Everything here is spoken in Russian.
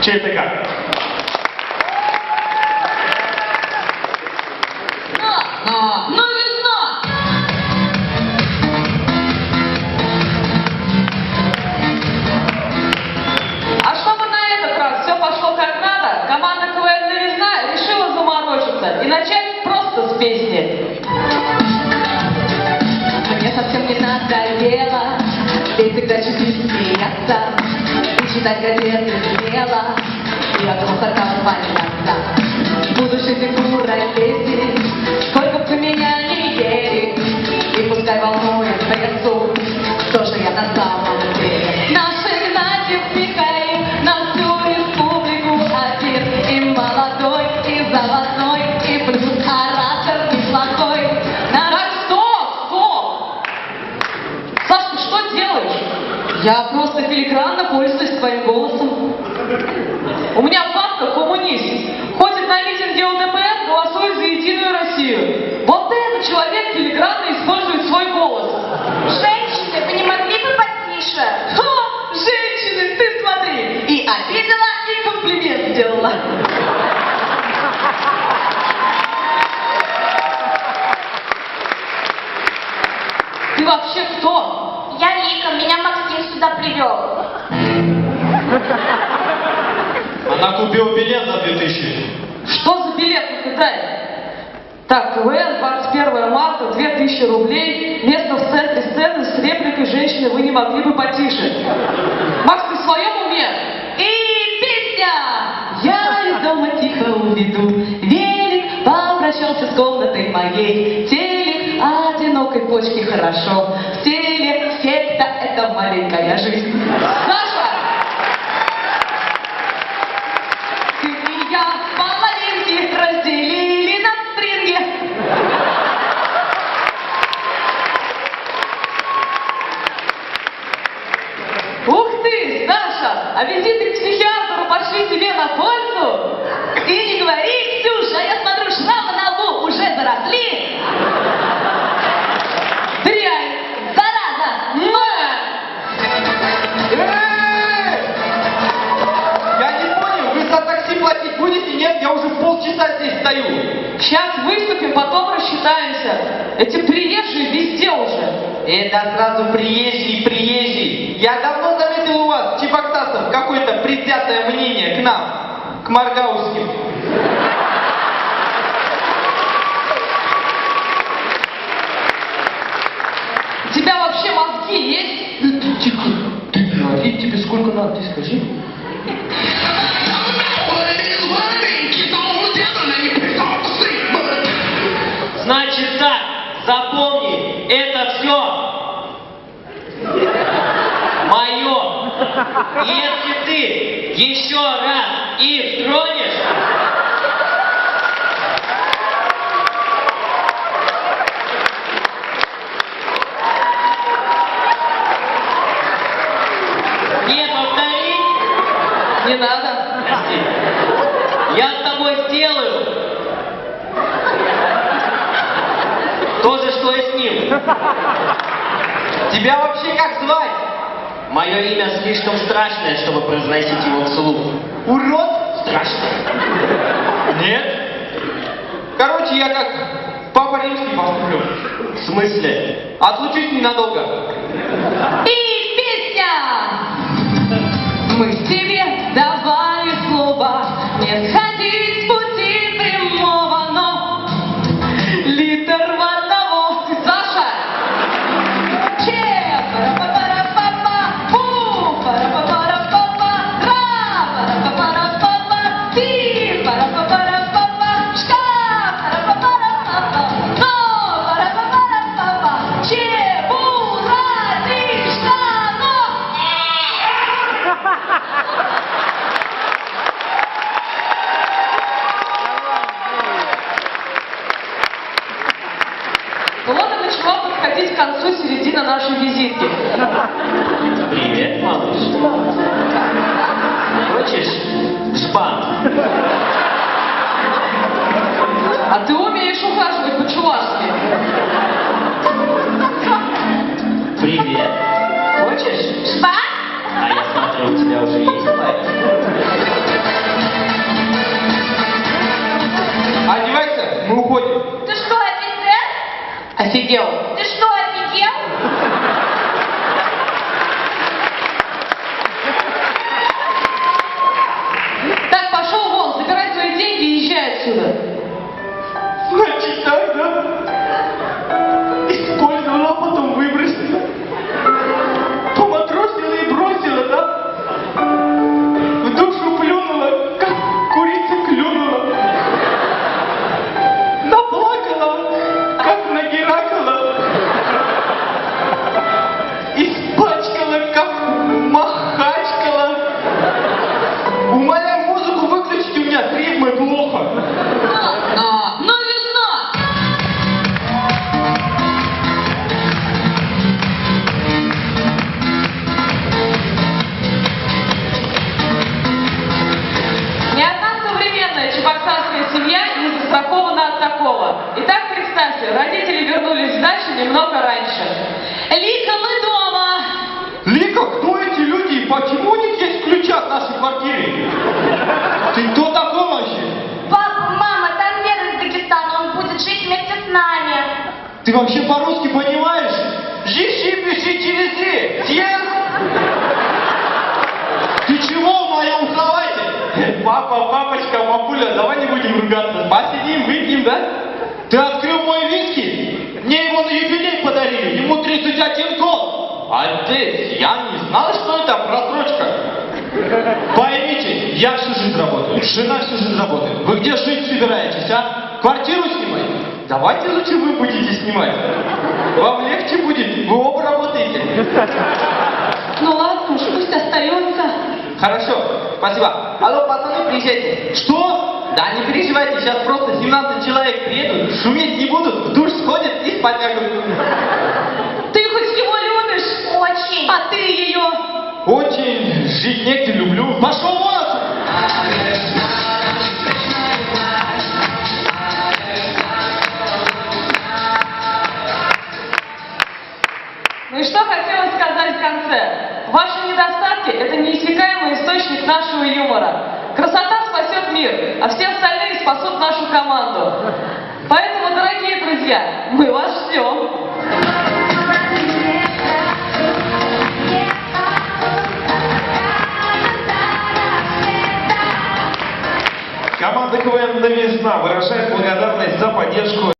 ЧТК. На! И читать газеты смело И от хохота валяться Буду жить и куролесить Сколько сделала. Ты вообще кто? Я Лика, меня Максим сюда привел. Она купила билет за 2000. Что за билет на Китай? Так, КВН, 21 марта, 2000 рублей, место в центре сцены с репликой «Женщины, вы не могли бы потише». Макс, попрощался с комнатой моей, телек одинокой почки хорошо, в теле секта — это маленькая жизнь. Саша! Ты и я половинки разделили на стринге. Ух ты, Саша, а визиты к психиатру пошли тебе на пользу? Я не понял, вы за такси платить будете? Нет, я уже полчаса здесь стою. Сейчас выступим, потом рассчитаемся. Эти приезжие везде уже. Это сразу приезжий, приезжий. Я давно заметил у вас, чебоксасов, какое-то предвзятое мнение к нам, к Маргаузским. У тебя вообще мозги есть? Тихо, говори, тебе сколько надо, ты скажи. Значит так, запомни, это все мое. Если ты еще раз их тронешь, не повтори, Не надо. Я с тобой сделаю то же, что и с ним. Тебя вообще как звать? Мое имя слишком страшное, чтобы произносить его вслух. Урод? Страшно? Нет? Короче, я как папа римский поступлю. В смысле? Отлучусь ненадолго. Иванович. Хочешь? Жбан. А ты умеешь ухаживать по-чувашски? Привет. Хочешь? Жбан? А я смотрю, у тебя уже есть парень. Одевайся, мы уходим. Ты что, офицер? Офигел. Ты что, Ты вообще по-русски понимаешь? Жищи, пиши через. Съезд! Ты чего в моем? Папа, папочка, папуля, давай не будем ругаться. Посидим, выпьем, да? Ты открыл мой виски? Мне его на юбилей подарили, ему 31 год. Отец, я не знал, что это просрочка. Поймите, я всю жизнь работаю, жена всю жизнь работает. Вы где жить собираетесь, а? Квартиру снимать? Давайте лучше вы будете снимать. Вам легче будет, вы оба работаете. Ну ладно уж, пусть остается. Хорошо, спасибо. Алло, пацаны, приезжайте. Что? Да не переживайте, сейчас просто 17 человек приедут, шуметь не будут, в душ сходят и спать лягут. Ты хоть его любишь? Очень. А ты ее? Очень жить негде люблю. Пошел и что хотелось сказать в конце? Ваши недостатки – это неиссякаемый источник нашего юмора. Красота спасет мир, а все остальные спасут нашу команду. Поэтому, дорогие друзья, мы вас ждем. Команда КВН «Новизна» выражает благодарность за поддержку